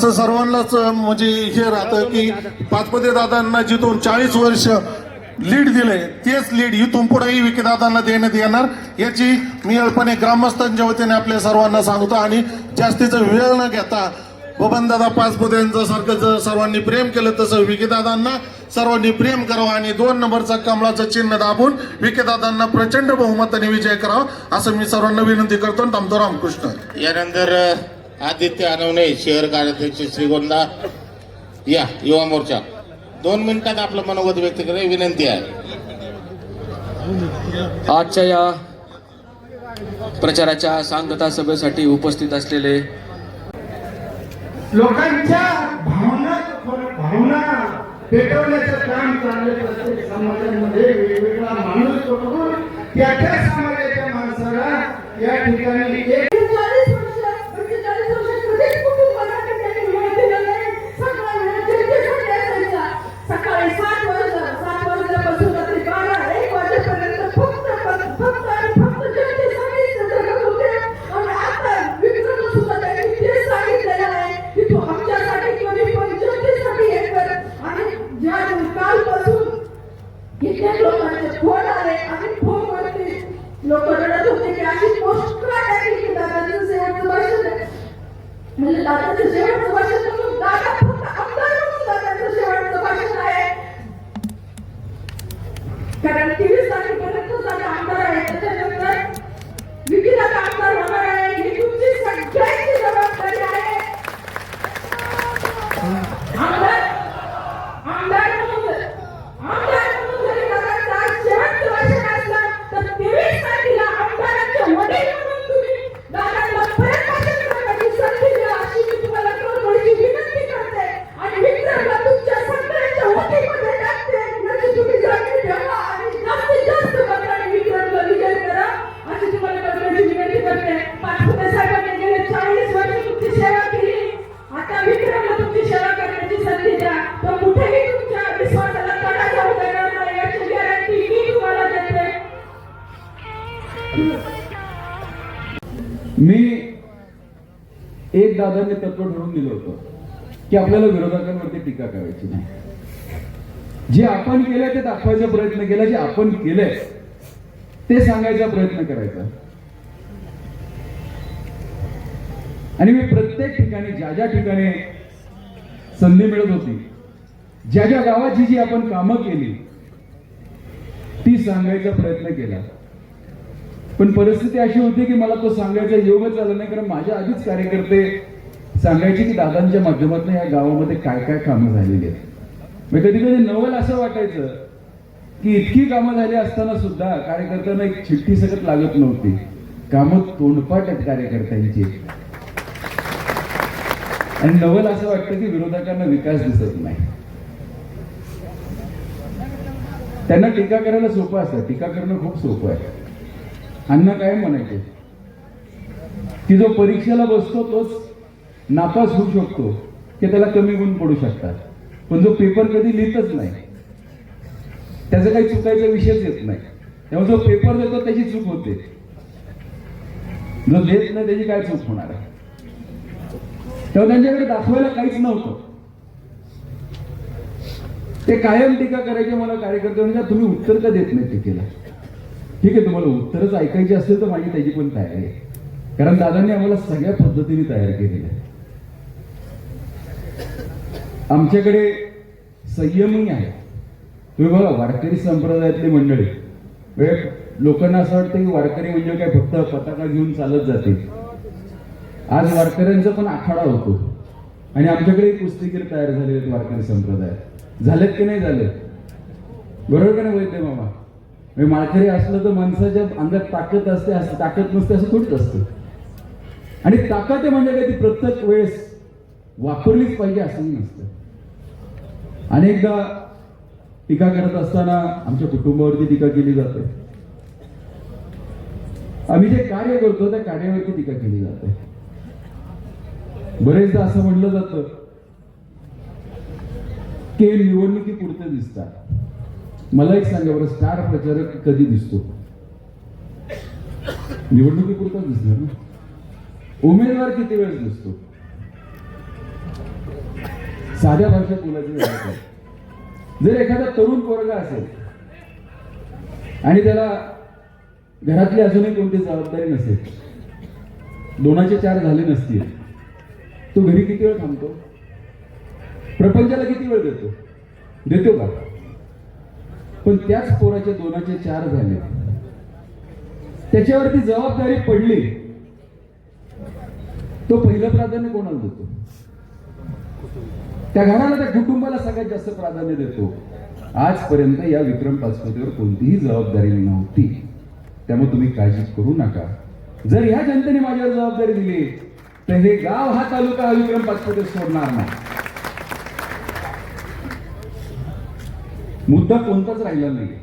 असं सर्वांनाच म्हणजे हे राहतं की पाचपते दादांना जिथून चाळीस वर्ष लीड दिले तेच लीड इथून पुढेही विकेदादांना देण्यात येणार. याची मी अल्पने ग्रामस्थांच्या वतीने आपल्या सर्वांना सांगतो आणि जास्तीचा वेळ न घेता बबनदादा पाचपुतेंचं सारखं जर सर्वांनी प्रेम केलं तसं विकेदादांना सर्वांनी प्रेम करावं आणि दोन नंबरचा कमळाचं चिन्ह दाबून विकेदादांना प्रचंड बहुमताने विजय करावा असं मी सर्वांना विनंती करतो आणि थांबतो रामकृष्ण. यानंतर आदित्य अनवणे शहर कार्याध्यक्ष श्रीगोंदा. या युवा मोर्चा. दोन मिनिटात आपलं मनोगत व्यक्त करायची विनंती आहे. आजच्या या प्रचाराच्या सांगता सभेसाठी उपस्थित असलेले लोकांच्या भावना भावना पेटवण्याचं काम चाललं प्रत्येक समाजामध्ये. वेगवेगळा माणूस त्या त्या समाजाच्या माणसाला या ठिकाणी एक लोक रडत होते की अशी पोस्ट का टाकली की शेवटचं म्हणजे दादाचं शेवटचं म्हणून दादा फक्त आमदार म्हणून दादाचं शेवटचं आहे कारण तेवीस तारखेपर्यंत दादा आमदार आहे. त्याच्यानंतर विकी दादा आमदार होणार मी एक दादाने तत्व ठरवून दिलं होतं की आपल्याला विरोधकांवरती टीका करायची नाही. जे आपण केलंय ते दाखवायचा प्रयत्न केला जे आपण केलंय ते सांगायचा प्रयत्न करायचा. आणि मी प्रत्येक ठिकाणी ज्या ज्या ठिकाणी संधी मिळत होती ज्या ज्या गावाची जी आपण कामं केली ती सांगायचा प्रयत्न केला. पण परिस्थिती अशी होती की मला तो सांगायचा योगच आला नाही कारण माझ्या आधीच कार्यकर्ते सांगायचे की दादांच्या माध्यमातून या गावामध्ये काय काय कामं झालेली आहेत. मग कधी कधी नवल असं वाटायचं की इतकी कामं झाली असताना सुद्धा कार्यकर्त्यांना एक चिठ्ठी सगळं लागत नव्हती. कामं तोंडपाट आहेत कार्यकर्त्यांची. आणि नवल असं वाटतं की विरोधकांना विकास दिसत नाही. त्यांना टीका करायला सोपं असतं. टीका करणं खूप सोपं आहे. अण्णा काय म्हणायचे. की जो परीक्षेला बसतो तोच नापास होऊ शकतो. की त्याला कमी गुण पडू शकतात. पण जो पेपर कधी लिहितच नाही त्याचा काही चुकायचा विषयच येत नाही. त्यामुळे जो पेपर देतो त्याची चूक होते. जो देत नाही त्याची काय चूक होणार आहे? तेव्हा त्यांच्याकडे दाखवायला काहीच नव्हतं. ते कायम टीका करायचे मला कार्यकर्ते म्हणजे तुम्ही उत्तर का देत नाही टीकेला? ठीक आहे तुम्हाला उत्तरच ऐकायची असेल तर माझी त्याची पण तयारी आहे. कारण दादांनी आम्हाला सगळ्या पद्धतीने तयार केलेलं आहे. आमच्याकडे संयमही आहे तुम्ही बघा वारकरी संप्रदायातली मंडळी. वेळ लोकांना असं वाटतं की वारकरी म्हणजे काय फक्त पताका घेऊन चालत जाते आज वारकऱ्यांचा पण आखाडा होतो. आणि आमच्याकडे कुस्तीगीर तयार झालेले आहेत वारकरी संप्रदायात. झालेत की नाही झाले बरोबर का नाही वैद्य मामा? म्हणजे माळकरी असलं तर माणसाच्या अंगात ताकद असते असं ताकद नसते असं थोडीच असतं. आणि ताकद आहे म्हणजे काय? ती प्रत्येक वेळेस वापरलीच पाहिजे असंही नसतं. अनेकदा टीका करत असताना आमच्या कुटुंबावरती टीका केली जाते. आम्ही जे कार्य करतो त्या कार्यावरती टीका केली जाते. बरेचदा असं म्हटलं जातं की निवडणुकी पुरते दिसतात. मला एक सांगा बरं स्टार प्रचारक कधी दिसतो? निवडणुकीपुरताच दिसणार ना? उमेदवार किती वेळ दिसतो? साध्या भाषेत बोलायचं जर एखादा तरुण पोरगा असेल आणि त्याला घरातली अजूनही कोणती जबाबदारी नसेल दोनाचे चार झाले नसतील तो घरी किती वेळ थांबतो? प्रपंचाला किती वेळ देतो? देतो का? पण त्याच पोराचे दोनाचे चार झाले. त्याच्यावरती जबाबदारी पडली. तो पहिलं प्राधान्य कोणाला देतो? त्या घराला त्या कुटुंबाला सगळ्यात जास्त प्राधान्य देतो. आजपर्यंत या विक्रम पाचपतीवर कोणतीही जबाबदारी नव्हती. त्यामुळे तुम्ही काळजी करू नका. जर ह्या जनतेने माझ्यावर जबाबदारी दिली तर हे गाव हा तालुका हा विक्रम पाचपती सोडणार नाही. मुद्दा कोणताच राहिला नाही